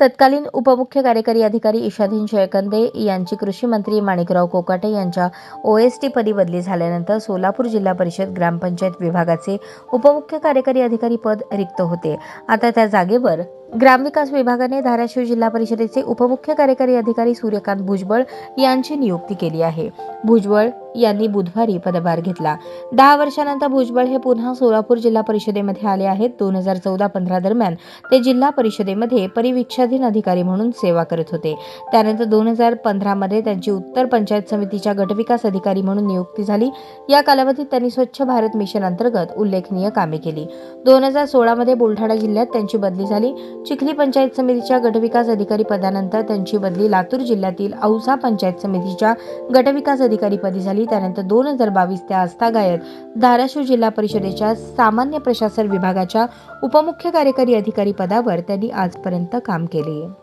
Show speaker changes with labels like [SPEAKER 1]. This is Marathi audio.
[SPEAKER 1] तत्कालीन उपमुख्य कार्यकारी अधिकारी ईशाधीन जयकंदे यांची कृषी मंत्री माणिकराव कोकाटे यांच्या ओएसटी पदी बदली झाल्यानंतर सोलापूर जिल्हा परिषद ग्रामपंचायत विभागाचे उपमुख्य कार्यकारी अधिकारी पद रिक्त होते. आता त्या जागेवर ग्रामविकास विभागाने धाराशिव जिल्हा परिषदेचे उपमुख्य कार्यकारी अधिकारी सूर्यकांत भुजबळ यांची नियुक्ती केली आहे. भुजबळ यांनी बुधवारी पदभार घेतला. दहा वर्षानंतर भुजबळ हे पुन्हा सोलापूर जिल्हा परिषदेमध्ये आले आहेत. दोन हजार चौदा पंधरा दरम्यान ते जिल्हा परिषदेमध्ये परिवीक्षाधीन अधिकारी म्हणून सेवा करत होते. त्यानंतर दोन हजार पंधरामध्ये त्यांची उत्तर पंचायत समितीच्या गटविकास अधिकारी म्हणून नियुक्ती झाली. या कालावधीत त्यांनी स्वच्छ भारत मिशन अंतर्गत उल्लेखनीय कामे केली. दोन हजार सोळामध्ये बुलढाणा जिल्ह्यात त्यांची बदली झाली. चिखली पंचायत समितीच्या गटविकास अधिकारी पदानंतर त्यांची बदली लातूर जिल्ह्यातील औसा पंचायत समितीच्या गटविकास अधिकारी पदी झाली त्यानंतर दोन हजार बावीस ते आस्थागायत धाराशिव जिल्हा परिषदेच्या सामान्य प्रशासन विभागाच्या उपमुख्य कार्यकारी अधिकारी पदावर त्यांनी आजपर्यंत काम केले.